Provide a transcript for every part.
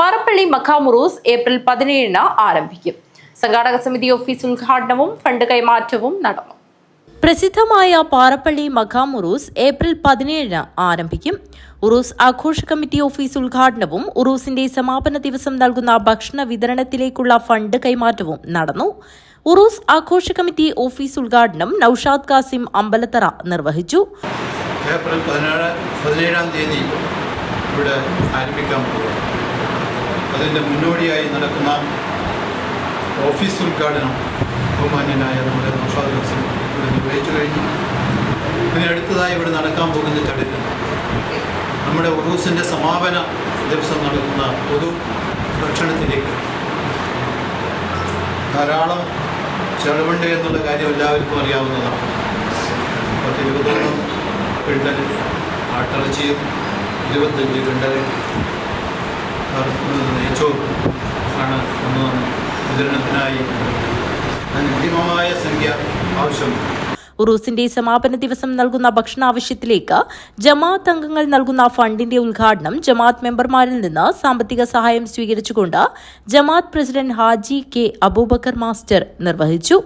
Parappally മഖാമുറൂസ് April പതിനേഴിന് ആരംഭിക്കും. സംഘാടക സമിതി ഓഫീസ് ഉദ്ഘാടനവും ഫണ്ട് കൈമാറ്റവും നടന്നു പ്രസിദ്ധമായ പാറപ്പള്ളി മഖാം ഉറൂസ് ഏപ്രിൽ പതിനേഴിന് ആരംഭിക്കും. ഉറൂസ് ആഘോഷ കമ്മിറ്റി ഓഫീസ് ഉദ്ഘാടനവും ഉറൂസിന്റെ സമാപന ദിവസം നൽകുന്ന ഭക്ഷണ വിതരണത്തിലേക്കുള്ള ഫണ്ട് കൈമാറ്റവും നടന്നു. ഉറൂസ് ആഘോഷ കമ്മിറ്റി ഓഫീസ് ഉദ്ഘാടനം നൌഷാദ് കാസിം അമ്പലത്തറ നിർവഹിച്ചു. ഏപ്രിൽ പതിനേഴ് പതിനേഴാം തീയതി ഇവിടെ ആരംഭിക്കാൻ പോകുക അതിന്റെ മുന്നോടിയായി നടക്കുന്ന ഓഫീസ് ഉദ്ഘാടനം ബഹുമാന്യനായ നമ്മുടെ നൗഷാദ് ഹസൻ ഇവിടെ നിർവഹിച്ചു കഴിഞ്ഞു. ഇതിനടുത്തതായി ഇവിടെ നടക്കാൻ പോകുന്ന ചടങ്ങ്. നമ്മുടെ ഉറൂസിന്റെ സമാപന ദിവസം നടക്കുന്ന പൊതു ഭക്ഷണത്തിലേക്ക് ധാരാളം ചെലവുണ്ട് എന്നുള്ള കാര്യം എല്ലാവർക്കും അറിയാവുന്നതാണ്. പത്ത് ഇരുപതോളം പിണ്ടൽ ആട്ടിറച്ചിയും ഇരുപത്തഞ്ച് പിണ്ടൽ നെയ്ച്ചോറും ആണ് ഒന്ന് വിതരണത്തിനായി അന്തിമമായ സംഖ്യ ആവശ്യമുണ്ട് ഉറൂസിന്റെ സമാപന ദിവസം നൽകുന്ന ഭക്ഷണാവശ്യത്തിലേക്ക് ജമാഅത്ത് അംഗങ്ങൾ നൽകുന്ന ഫണ്ടിന്റെ ഉദ്ഘാടനം ജമാഅത്ത് മെമ്പർമാരിൽ നിന്ന് സാമ്പത്തിക സഹായം സ്വീകരിച്ചുകൊണ്ട് ജമാഅത്ത് president Haji K Aboobacker master നിർവഹിച്ചു.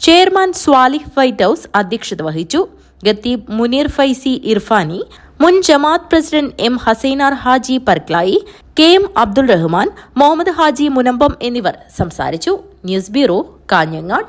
ചെയർമാൻ സ്വാലിഹ് വൈറ്റ് ഹൌസ് അധ്യക്ഷത വഹിച്ചു. ഗത്തീബ് മുനീർ ഫൈസി ഇർഫാനി മുൻ Jamaat president M Hasainar Haji Parklai K M Abdul Rahman Muhammad Haji Munambam എന്നിവർ സംസാരിച്ചു. News bureau Kanhangad.